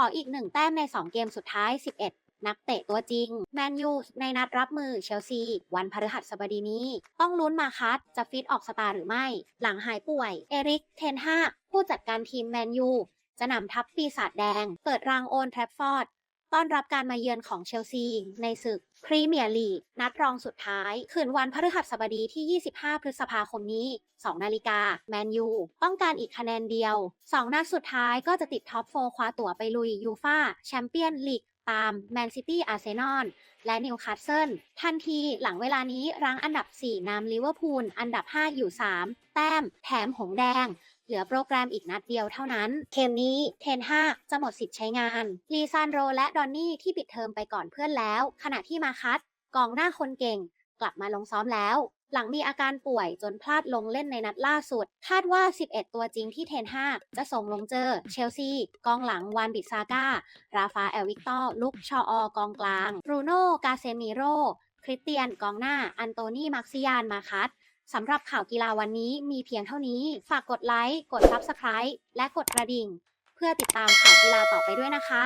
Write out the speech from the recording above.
ขออีกหนึ่งแต้มใน 2 เกมสุดท้าย 11 นักเตะตัวจริง แมนยูในนัดรับมือเชลซี วันพฤหัสบดีนี้ ต้องลุ้นมาคัสจะฟิตออกสตาร์หรือไม่ หลังหายป่วย เอริก เทนฮาผู้จัดการทีมแมนยูจะนำทัพปีศาจแดง เปิดรางโอนแทรฟฟอร์ด ต้อนรับการมาเยือนของเชลซี ในศึกพรีเมียร์ลีก นัดรองสุดท้าย คืนวันพฤหัสบดีที่ 25 พฤษภาคมนี้ 2 นาฬิกา แมนยู ต้องการอีกคะแนนเดียว 2 นัดสุดท้ายก็จะติดท็อปโฟคว้าตั๋วไปลุยยูฟาแชมเปี้ยนลีกตามแมนซิตี้ อาร์เซนอล และนิวคาสเซิล ทันทีหลังเวลานี้รั้งอันดับ 4นำลิเวอร์พูล อันดับ 5 อยู่ 3 แต้ม แถมหงแดง เหลือโปรแกรมอีกนัดเดียวเท่านั้น เกมนี้เทนฮาจะหมดสิทธิ์ใช้งาน ลีซานโรและดอนนี่ที่ปิดเทอมไปก่อนเพื่อนแล้ว ขณะที่มาคัสกองหน้าคนเก่ง กลับมาลงซ้อมแล้ว หลังมีอาการป่วยจนพลาดลงเล่นในนัดล่าสุด คาดว่า 11 ตัวจริงที่เทนฮาจะส่งลงเจอ เชลซี กองหลังวานบิซาก้า ราฟาเอลวิกตอร์ลุกชออ กองกลางบรูโน่กาเซมิโรคริสเตียนกองหน้า อันโตนีมาร์ซิยานมาคัส สำหรับข่าวกีฬาวันนี้มีเพียงเท่านี้ ฝากกดไลค์ กด Subscribe และกดกระดิ่ง เพื่อติดตามข่าวกีฬาต่อไปด้วยนะคะ